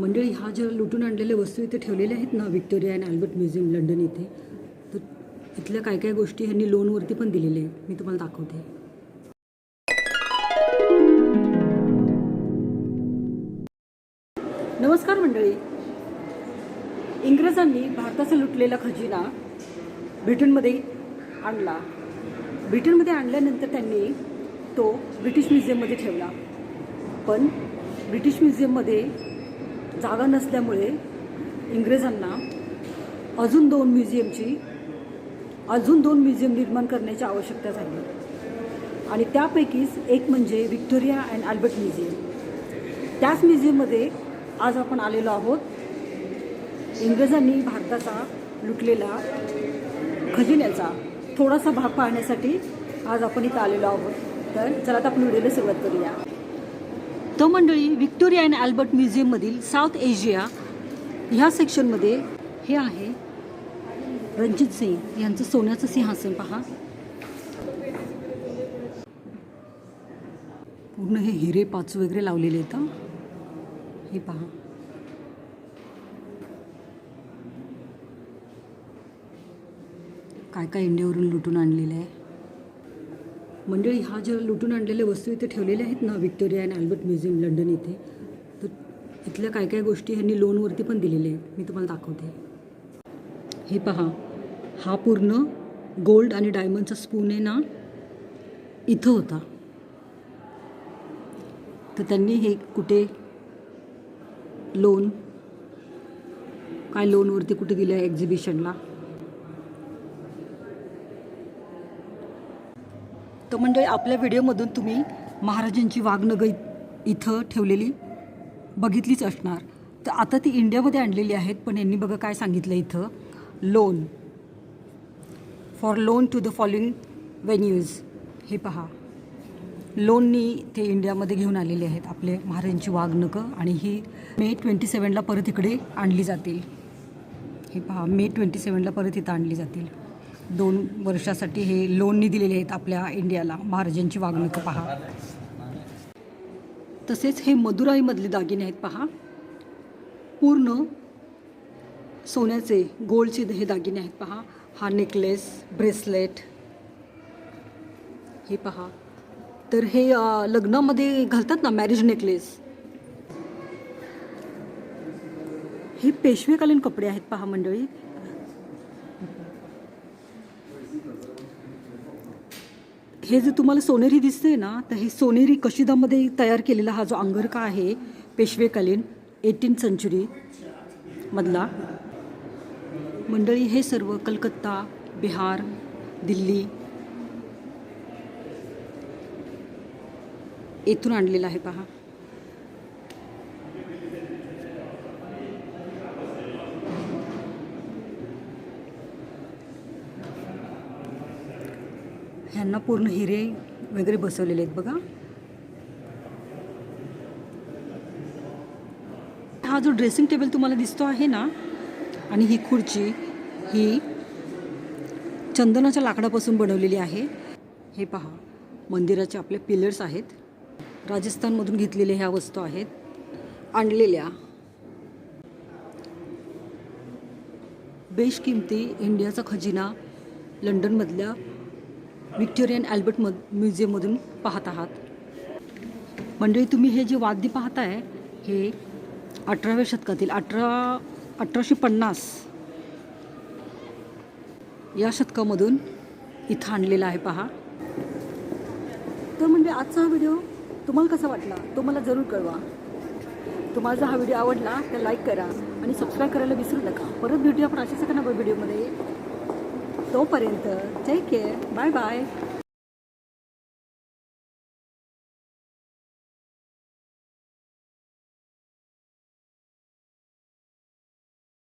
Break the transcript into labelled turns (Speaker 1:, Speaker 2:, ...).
Speaker 1: मंडळी ह्या ज्या लुटून आणलेल्या वस्तू इथे ठेवलेल्या आहेत ना Victoria and Albert museum London इथे तर इथल्या काय काय गोष्टी ह्यांनी लोनवरती पण दिलेल्या आहेत. मी तुम्हाला दाखवते. नमस्कार मंडळी. इंग्रजांनी भारताचा लुटलेला खजिना ब्रिटनमध्ये आणला. ब्रिटनमध्ये आणल्यानंतर त्यांनी तो ब्रिटिश म्युझियममध्ये ठेवला. पण ब्रिटिश म्युझियममध्ये जागा नसल्यामुळे इंग्रजांना अजून दोन म्युझियमची अजून दोन म्युझियम निर्माण करण्याची आवश्यकता झाली. आणि त्यापैकीच एक म्हणजे व्हिक्टोरिया अँड अल्बर्ट म्युझियम. त्याच म्युझियममध्ये आज आपण आलेलो आहोत. इंग्रजांनी भारताचा लुटलेला खजिन्याचा थोडासा भाग पाहण्यासाठी आज आपण इथं आलेलो आहोत. तर चला आता आपण व्हिडिओला सुरुवात करूया. तो मंडळी व्हिक्टोरिया अँड अल्बर्ट म्युझियममधील साऊथ एशिया ह्या सेक्शनमध्ये हे आहे. रणजित सिंग यांचं सोन्याचं सिंहासन पहा. पूर्ण हे हिरे पाच वगैरे लावलेले आहेत हे पहा. काय काय इंडियावरून लुटून आणलेलं आहे. मंडळी ह्या ज्या लुटून आणलेल्या वस्तू इथे ठेवलेल्या आहेत ना Victoria and Albert museum London इथे तर इथल्या काय काय गोष्टी ह्यांनी लोनवरती पण दिलेल्या आहेत. मी तुम्हाला दाखवते. हे पहा. हा पूर्ण गोल्ड आणि डायमंडचा स्पून आहे ना इथं होता. तर त्यांनी हे कुठे लोन काय लोनवरती कुठे दिलं आहे एक्झिबिशनला तर म्हणजे आपल्या व्हिडिओमधून तुम्ही महाराजांची वाघनगं इथं ठेवलेली बघितलीच असणार. तर आता ती इंडियामध्ये आणलेली आहेत पण यांनी बघा काय सांगितलं इथं. Loan for loan to the following venues हे पहा. लोननी ते इंडियामध्ये घेऊन आलेले आहेत आपले महाराजांची वाघनकं आणि ही मे ट्वेंटी सेवनला परत इकडे आणली जातील. हे पहा मे ट्वेंटी सेवनला परत इथं आणली जातील. दोन वर्षासाठी हे लोननी दिलेले आहेत आपल्या इंडियाला. महाराजांची वागणूक पहा. तसेच हे मदुराईमधले दागिने आहेत पहा. पूर्ण सोन्याचे गोल्डचे हे दागिने आहेत पहा. हा नेकलेस ब्रेसलेट हे पहा. तर हे लग्नामध्ये घालतात ना मॅरेज नेकलेस हे पेशवेकालीन कपडे आहेत पहा मंडळी. हे जे तुम्हाला सोनेरी दिसते ना तर हे सोनेरी कशिदामध्ये तयार केलेला हा जो अंगरखा आहे पेशवेकालीन एटीन सेंचुरी मधला. मंडळी हे सर्व कलकत्ता बिहार दिल्ली येथून आणलेलं आहे पहा. ह्यांना पूर्ण हिरे वगैरे बसवलेले आहेत बघा. हा जो ड्रेसिंग टेबल तुम्हाला दिसतो आहे ना आणि ही खुर्ची ही चंदनाच्या लाकडापासून बनवलेली आहे. हे पहा मंदिराचे आपले पिलर्स आहेत. राजस्थानमधून घेतलेल्या ह्या वस्तू आहेत. आणलेल्या बेशकिमती इंडियाचा खजिना लंडनमधल्या व्हिक्टोरियन अल्बर्ट म म्युझियममधून पाहत आहात. मंडळी तुम्ही हे जे वाद्य पाहताय हे अठराव्या शतकातील अठरा अठराशे पन्नास या शतकामधून इथं आणलेला आहे पहा. तर म्हणजे आजचा हा व्हिडिओ तुम्हाला कसा वाटला तो मला जरूर कळवा. तुम्हाला जर हा व्हिडिओ आवडला तर लाईक करा आणि सबस्क्राईब करायला विसरू नका. परत भेटूया आपण अशाच एका नव्या व्हिडिओमध्ये. तोपर्यंत टेक केअर बाय बाय